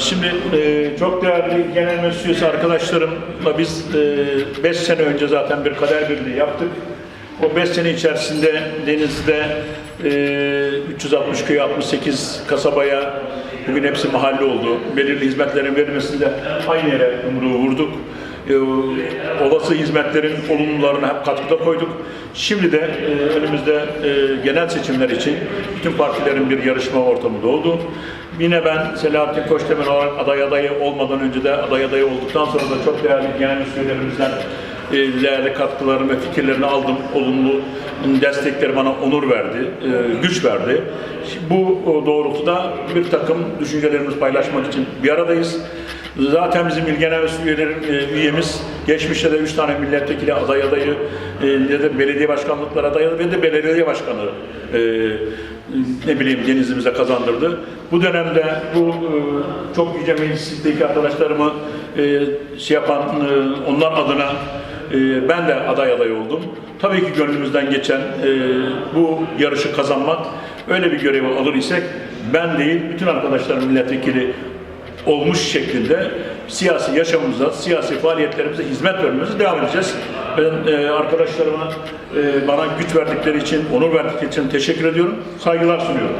Şimdi e, çok değerli genel mesleği arkadaşlarımla biz 5 sene önce zaten bir kader birliği yaptık. O 5 sene içerisinde Denizli'de e, 360 köy 68 kasabaya bugün hepsi mahalle oldu. Belirli hizmetlerin verilmesinde aynı yere yumruğu vurduk. E, olası hizmetlerin olumlularına hep katkıda koyduk. Şimdi de e, önümüzde e, genel seçimler için bütün partilerin bir yarışma ortamı doğdu. Yine ben Selahattin Koçdemir'in olarak aday adayı olmadan önce de aday adayı olduktan sonra da çok değerli genel müdürlerimizden e, değerli katkılarını ve fikirlerini aldım. Olumlu destekleri bana onur verdi, e, güç verdi. Bu doğrultuda bir takım düşüncelerimizi paylaşmak için bir aradayız. Zaten bizim il genel e, üyemiz geçmişte de 3 tane milletvekili aday adayı e, ya da belediye başkanlıkları adayı ve de belediye başkanı e, ne bileyim denizimize kazandırdı. Bu dönemde bu çok yüce meclisteki arkadaşlarımı şey yapan onlar adına ben de aday aday oldum. Tabii ki gönlümüzden geçen bu yarışı kazanmak öyle bir görevi alır isek ben değil bütün arkadaşlarım milletvekili olmuş şekilde siyasi yaşamımıza, siyasi faaliyetlerimize hizmet vermemize devam edeceğiz. Ben e, arkadaşlarıma e, bana güç verdikleri için, onur verdikleri için teşekkür ediyorum. Saygılar sunuyorum.